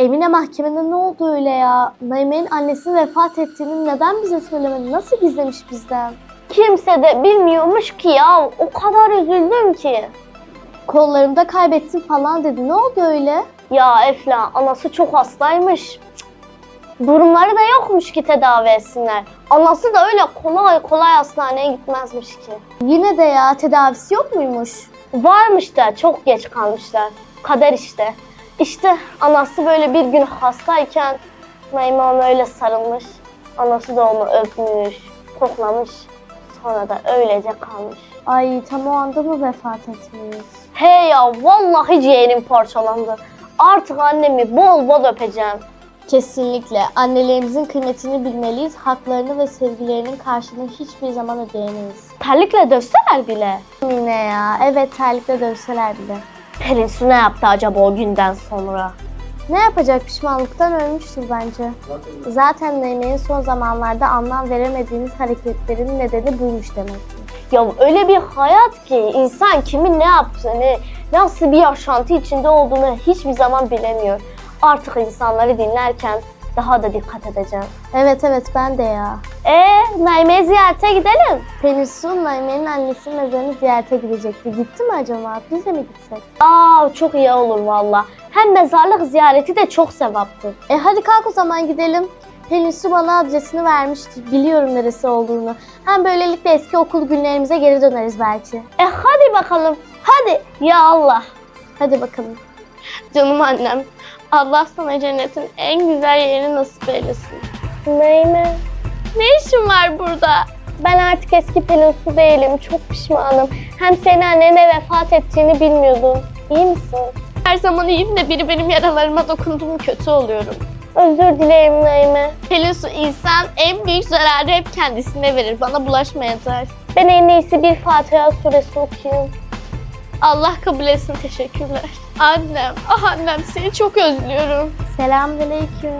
Emine mahkemede ne oldu öyle ya? Naime'nin annesinin vefat ettiğini neden bize söylemedi? Nasıl gizlemiş bizden? Kimse de bilmiyormuş ki ya. O kadar üzüldüm ki. Kollarımda kaybettim falan dedi. Ne oldu öyle? Ya Efla anası çok hastaymış. Cık. Durumları da yokmuş ki tedavi etsinler. Anası da öyle kolay kolay hastaneye gitmezmiş ki. Yine de ya tedavisi yok muymuş? Varmış da çok geç kalmışlar. Kader işte. İşte anası böyle bir gün hastayken Naime ona öyle sarılmış. Anası da onu öpmüş, koklamış. Sonra da öylece kalmış. Ay tam o anda mı vefat etmiş? He ya vallahi ciğerim parçalandı. Artık annemi bol bol öpeceğim. Kesinlikle. Annelerimizin kıymetini bilmeliyiz. Haklarını ve sevgilerinin karşılığını hiçbir zaman ödeyemeyiz. Terlikle dövseler bile. Yine ya. Evet terlikle dövseler bile. Pelin Su ne yaptı acaba o günden sonra? Ne yapacak pişmanlıktan ölmüştür bence. Zaten Neyme'nin son zamanlarda anlam veremediğimiz hareketlerin nedeni buymuş demek. Ya öyle bir hayat ki insan kimin ne yaptığını, nasıl bir yaşantı içinde olduğunu hiçbir zaman bilemiyor. Artık insanları dinlerken daha da dikkat edeceğim. Evet evet ben de ya. Ee, Naime'ye ziyarete gidelim. Pelin Su Naime'nin annesinin mezarını ziyarete gidecekti. Gitti mi acaba? Biz de mi gitsek? Aa çok iyi olur valla. Hem mezarlık ziyareti de çok sevaptır. E hadi kalk o zaman gidelim. Pelin Su bana adresini vermişti. Biliyorum neresi olduğunu. Hem böylelikle eski okul günlerimize geri döneriz belki. E hadi bakalım. Hadi. Ya Allah. Hadi bakalım. Canım annem. Allah sana cennetin en güzel yerini nasip eylesin. Naime. Ne işin var burada? Ben artık eski Pelin Su değilim. Çok pişmanım. Hem senin annene vefat ettiğini bilmiyordum. İyi misin? Her zaman iyiyim de biri benim yaralarıma dokundu mu kötü oluyorum. Özür dilerim Naime. Pelin su insan en büyük zararı hep kendisine verir. Bana bulaşma yeter. Ben en iyisi bir Fatiha suresi okuyayım. Allah kabul etsin teşekkürler. Annem, ah annem seni çok özlüyorum. Selamünaleyküm.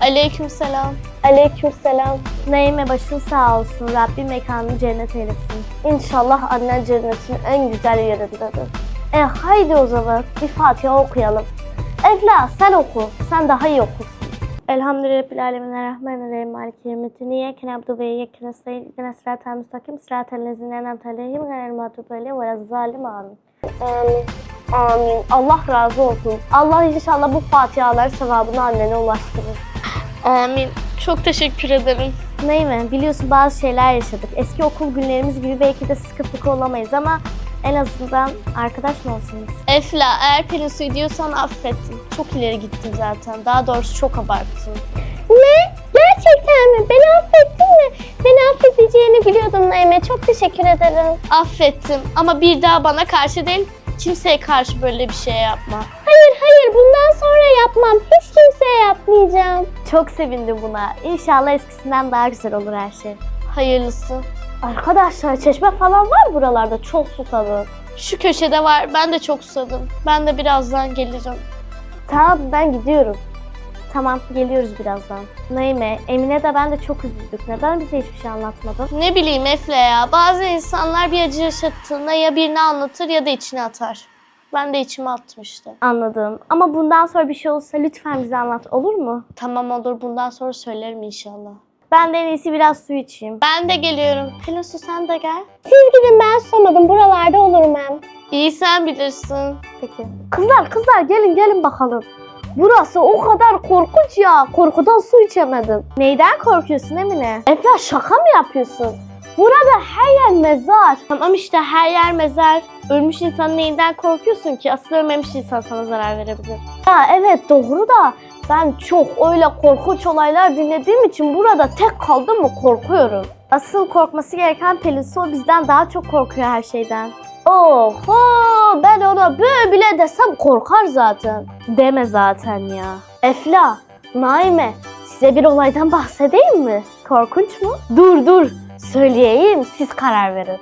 Aleyküm selam. Aleyküm selam. Naime başın sağ olsun. Rabbim mekanını cennet eylesin. İnşallah annen cennetin en güzel yerindedir. E haydi o zaman bir Fatiha okuyalım. Evla sen oku. Sen daha iyi okursun. Elhamdülillahi Rabbil Alemin Errahmanirrahim Maliki Yevmiddin İyyâke na'budu ve iyyâke nestaîn İhdina sıratal müstakim sıratal lezîne en'amte aleyhim gayril mağdubi aleyhim ve amin. Allah razı olsun. Allah inşallah bu fatihalar sevabını annene ulaştırır. Amin. Çok teşekkür ederim. Neyme biliyorsun bazı şeyler yaşadık. Eski okul günlerimiz gibi belki de sıkı fıkı olamayız ama en azından arkadaş mı olsunuz? Efla eğer Pelin suyu diyorsan affettim. Çok ileri gittim zaten. Daha doğrusu çok abarttım. Ne? Gerçekten mi? Çok teşekkür ederim. Affettim ama bir daha bana karşı değil kimseye karşı böyle bir şey yapma. Hayır hayır bundan sonra yapmam. Hiç kimseye yapmayacağım. Çok sevindim buna. İnşallah eskisinden daha güzel olur her şey. Hayırlısı. Arkadaşlar çeşme falan var buralarda. Çok susadım. Şu köşede var. Ben de çok susadım. Ben de birazdan geleceğim. Tamam ben gidiyorum. Tamam geliyoruz birazdan. Naime, Emine de ben de çok üzüldük. Neden bize hiçbir şey anlatmadın? Ne bileyim Efle ya. Bazı insanlar bir acı yaşattığında ya birini anlatır ya da içine atar. Ben de içime attım işte. Anladım. Ama bundan sonra bir şey olursa lütfen bize anlat olur mu? Tamam olur. Bundan sonra söylerim inşallah. Ben de en iyisi biraz su içeyim. Ben de geliyorum. Pelin Su sen de gel. Siz gidin ben susamadım. Buralarda olurum hem. İyi sen bilirsin. Peki. Kızlar kızlar gelin gelin bakalım. Burası o kadar korkunç ya. Korkudan su içemedim. Neyden korkuyorsun Emine? Efe şaka mı yapıyorsun? Burada her yer mezar. Tamam işte her yer mezar. Ölmüş insanın neyinden korkuyorsun ki? Asıl ölmemiş insan sana zarar verebilir. Ya evet doğru da ben çok öyle korkunç olaylar dinlediğim için burada tek kaldım mı korkuyorum. Asıl korkması gereken Pelin o bizden daha çok korkuyor her şeyden. Oho ben ona böyle bile desem korkar zaten. Deme zaten ya. Efla, Naime size bir olaydan bahsedeyim mi? Korkunç mu? Dur dur söyleyeyim siz karar verin.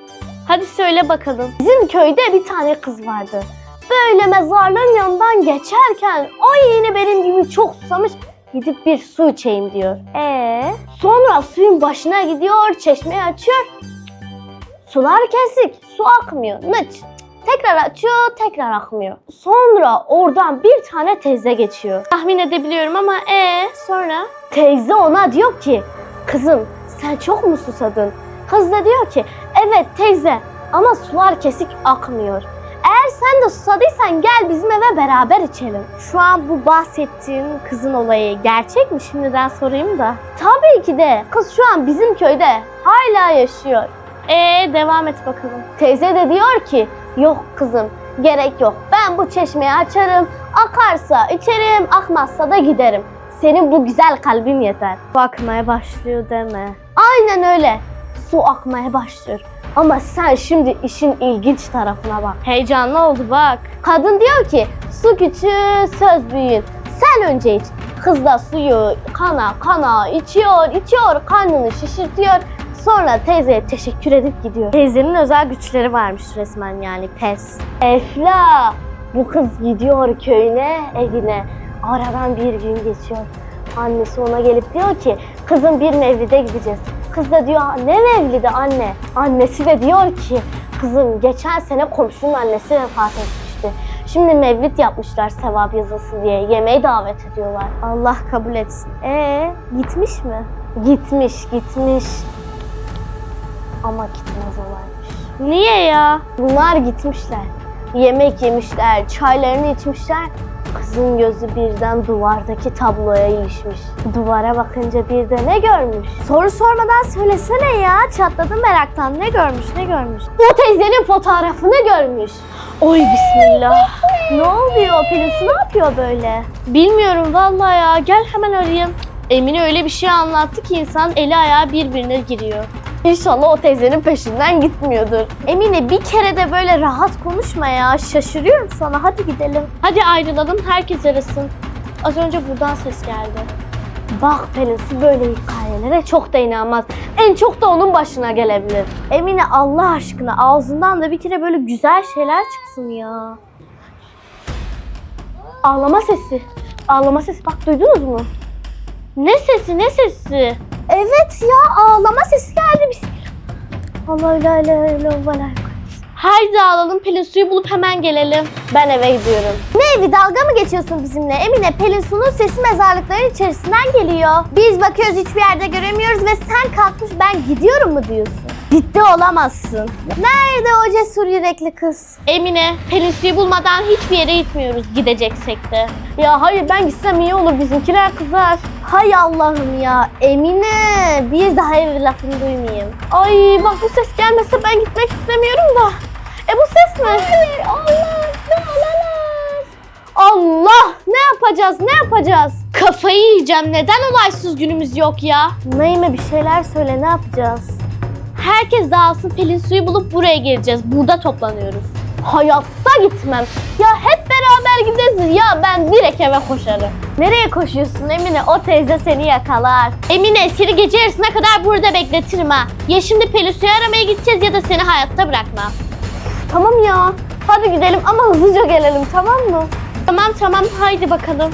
Hadi söyle bakalım. Bizim köyde bir tane kız vardı. Böyle mezarlığın yanından geçerken ay yine benim gibi çok susamış gidip bir su içeyim diyor. Ee, Sonra suyun başına gidiyor, çeşmeyi açıyor. Sular kesik, su akmıyor. Nıç. Tekrar açıyor, tekrar akmıyor. Sonra oradan bir tane teyze geçiyor. Tahmin edebiliyorum ama e sonra? Teyze ona diyor ki, kızım sen çok mu susadın? Kız da diyor ki, evet teyze ama sular kesik akmıyor. Eğer sen de susadıysan gel bizim eve beraber içelim. Şu an bu bahsettiğin kızın olayı gerçek mi? Şimdiden sorayım da. Tabii ki de kız şu an bizim köyde hala yaşıyor. E devam et bakalım. Teyze de diyor ki yok kızım gerek yok. Ben bu çeşmeyi açarım. Akarsa içerim, akmazsa da giderim. Senin bu güzel kalbin yeter. Bakmaya başlıyor deme. Aynen öyle. Su akmaya başlıyor. Ama sen şimdi işin ilginç tarafına bak. Heyecanlı oldu bak. Kadın diyor ki su küçüğü söz büyüğün. Sen önce iç. Kız da suyu kana kana içiyor, içiyor, karnını şişirtiyor. Sonra teyzeye teşekkür edip gidiyor. Teyzenin özel güçleri varmış resmen yani pes. Efla bu kız gidiyor köyüne evine aradan bir gün geçiyor annesi ona gelip diyor ki kızım bir mevlide gideceğiz kız da diyor ne mevlidi anne annesi de diyor ki kızım geçen sene komşunun annesi vefat etmişti şimdi mevlid yapmışlar sevap yazısı diye yemeğe davet ediyorlar Allah kabul etsin. Ee, gitmiş mi? gitmiş gitmiş ama gitmez olaymış Niye ya? Bunlar gitmişler. Yemek yemişler, çaylarını içmişler. Kızın gözü birden duvardaki tabloya ilişmiş. Duvara bakınca bir de ne görmüş? Soru sormadan söylesene ya. Çatladım meraktan. Ne görmüş, ne görmüş? O teyzenin fotoğrafını görmüş. Oy bismillah. ne oluyor? Pelinsu ne yapıyor böyle? Bilmiyorum vallahi ya. Gel hemen arayayım. Emine öyle bir şey anlattı ki insan eli ayağı birbirine giriyor. İnşallah o teyzenin peşinden gitmiyordur. Emine bir kere de böyle rahat konuşma ya. Şaşırıyorum sana. Hadi gidelim. Hadi ayrılalım herkes arasın. Az önce buradan ses geldi. Bak Pelinsu böyle hikayelere çok da inanmaz. En çok da onun başına gelebilir. Emine Allah aşkına ağzından da bir kere böyle güzel şeyler çıksın ya. Ağlama sesi. Ağlama sesi. Bak duydunuz mu? Ne sesi ne sesi? Evet ya ağlama. Allah la la Haydi alalım Pelin suyu bulup hemen gelelim. Ben eve gidiyorum. Ne evi dalga mı geçiyorsun bizimle? Emine Pelinsu'nun sesi mezarlıkların içerisinden geliyor. Biz bakıyoruz hiçbir yerde göremiyoruz ve sen kalkmış ben gidiyorum mu diyorsun? Ciddi olamazsın. Nerede o cesur yürekli kız? Emine, Pelin suyu bulmadan hiçbir yere gitmiyoruz gideceksek de. Ya hayır ben gitsem iyi olur bizimkiler kızar. Hay Allah'ım ya Emine bir daha ev lafını duymayayım. Ay bak bu ses gelmese ben gitmek istemiyorum da. E bu ses ne? Allah Allah ne yapacağız ne yapacağız? Kafayı yiyeceğim. Neden olaysız günümüz yok ya? Naime bir şeyler söyle ne yapacağız? Herkes dağılsın Pelin suyu bulup buraya geleceğiz. Burada toplanıyoruz. Hayatta gitmem. Ya hep beraber gideriz ya ben direkt eve koşarım. Nereye koşuyorsun Emine? O teyze seni yakalar. Emine seni gece yarısına kadar burada bekletirim ha. Ya şimdi Pelin suyu aramaya gideceğiz ya da seni hayatta bırakmam. Tamam ya. Hadi gidelim ama hızlıca gelelim tamam mı? Tamam tamam haydi bakalım.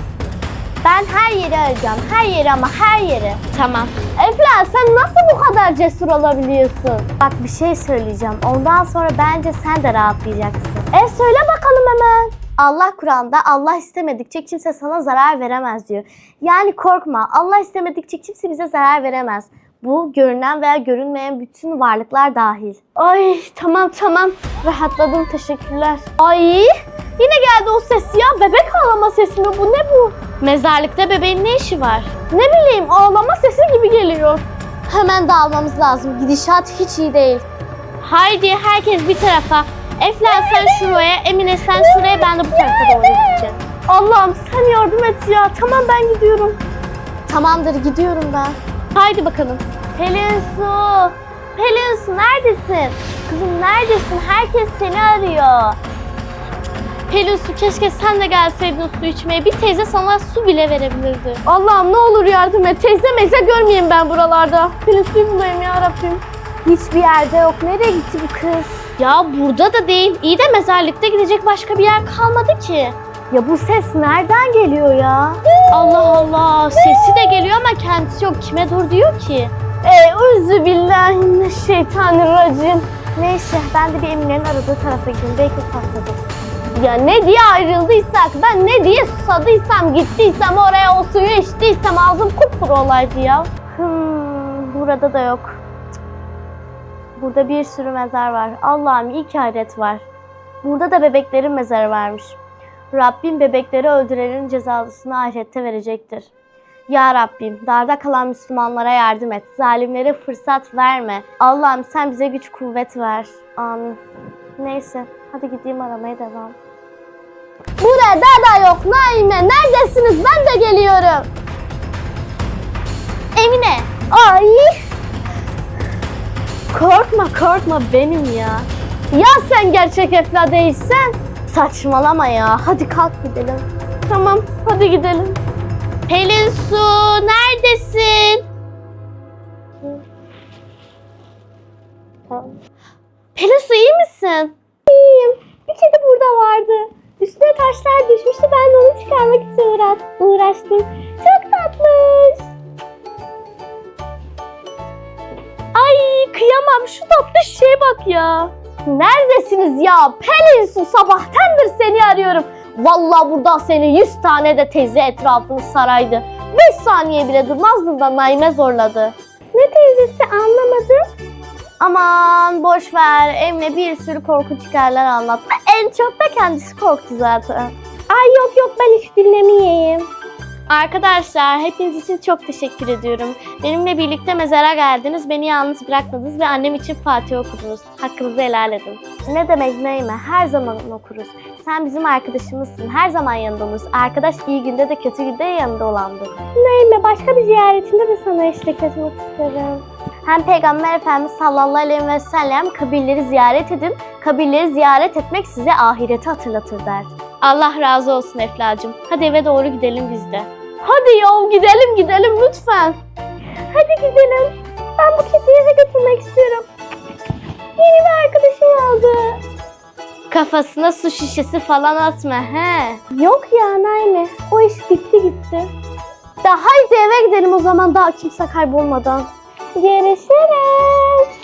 Ben her yeri arayacağım. Her yeri ama her yeri. Tamam. Efla sen nasıl bu kadar cesur olabiliyorsun? Bak bir şey söyleyeceğim. Ondan sonra bence sen de rahatlayacaksın. E söyle bakalım hemen. Allah Kur'an'da Allah istemedikçe kimse sana zarar veremez diyor. Yani korkma. Allah istemedikçe kimse bize zarar veremez. Bu görünen veya görünmeyen bütün varlıklar dahil. Ay tamam tamam. Rahatladım teşekkürler. Ay yine geldi o ses ya. Bebek ağlama sesi mi bu ne bu? Mezarlıkta bebeğin ne işi var? Ne bileyim ağlama sesi gibi geliyor. Hemen dağılmamız lazım. Gidişat hiç iyi değil. Haydi herkes bir tarafa. Efla sen şuraya, Emine sen şuraya, ben de bu tarafa doğru gideceğim. Allah'ım sen yardım et ya. Tamam ben gidiyorum. Tamamdır gidiyorum ben. Haydi bakalım. Pelin Su! Pelin Su neredesin? Kızım neredesin? Herkes seni arıyor. Pelin su keşke sen de gelseydin su içmeye. Bir teyze sana su bile verebilirdi. Allah'ım ne olur yardım et. Teyze meyze görmeyeyim ben buralarda. Pelin suyu bulayım ya Rabbim. Hiçbir yerde yok. Nereye gitti bu kız? Ya burada da değil. İyi de mezarlıkta gidecek başka bir yer kalmadı ki. Ya bu ses nereden geliyor ya? Allah Allah. Sesi de geliyor ama kendisi yok. Kime dur diyor ki? Euzü billahi mineşşeytanirracim. Neyse ben de bir Emine'nin aradığı tarafa gideyim. Belki patladım. Ya ne diye ayrıldıysak, ben ne diye susadıysam, gittiysem oraya o suyu içtiysem ağzım kupkuru olaydı ya. Hmm, burada da yok. Burada bir sürü mezar var. Allah'ım iyi ki hayret var. Burada da bebeklerin mezarı varmış. Rabbim bebekleri öldürenin cezasını ahirette verecektir. Ya Rabbim darda kalan Müslümanlara yardım et. Zalimlere fırsat verme. Allah'ım sen bize güç kuvvet ver. Amin. Neyse hadi gideyim aramaya devam. Burada da yok Naime. Neredesiniz? Ben de geliyorum. Emine. Ay. Korkma korkma benim ya. Ya sen gerçek Efla değilsen? Saçmalama ya. Hadi kalk gidelim. Tamam hadi gidelim. Pelin Su neredesin? Pelin su iyi misin? Bir kedi burada vardı. Üstüne taşlar düşmüştü. Ben de onu çıkarmak için uğra- uğraştım. Çok tatlış. Ay kıyamam. Şu tatlı şeye bak ya. Neredesiniz ya? Pelin su sabahtandır seni arıyorum. Vallahi burada seni 100 tane de teyze etrafını saraydı. 5 saniye bile durmazdın da Naime zorladı. Ne teyzesi anlamadım. Aman boş ver. Emre bir sürü korkunç hikayeler anlattı. En çok da kendisi korktu zaten. Ay yok yok ben hiç dinlemeyeyim. Arkadaşlar hepiniz için çok teşekkür ediyorum. Benimle birlikte mezara geldiniz, beni yalnız bırakmadınız ve annem için Fatih okudunuz. Hakkınızı helal edin. Ne demek neyme her zaman okuruz. Sen bizim arkadaşımızsın. Her zaman yanında. Arkadaş iyi günde de kötü günde yanında olandır. Neyme başka bir ziyaretinde de sana eşlik etmek isterim. Hem Peygamber Efendimiz sallallahu aleyhi ve sellem kabirleri ziyaret edin. Kabirleri ziyaret etmek size ahireti hatırlatır der. Allah razı olsun Eflacığım. Hadi eve doğru gidelim biz de. Hadi yol gidelim gidelim lütfen. Hadi gidelim. Ben bu kediyi eve götürmek istiyorum. Yeni bir arkadaşım oldu. Kafasına su şişesi falan atma he. Yok ya Naime. O iş bitti gitti. Ya haydi eve gidelim o zaman daha kimse kaybolmadan. Görüşürüz.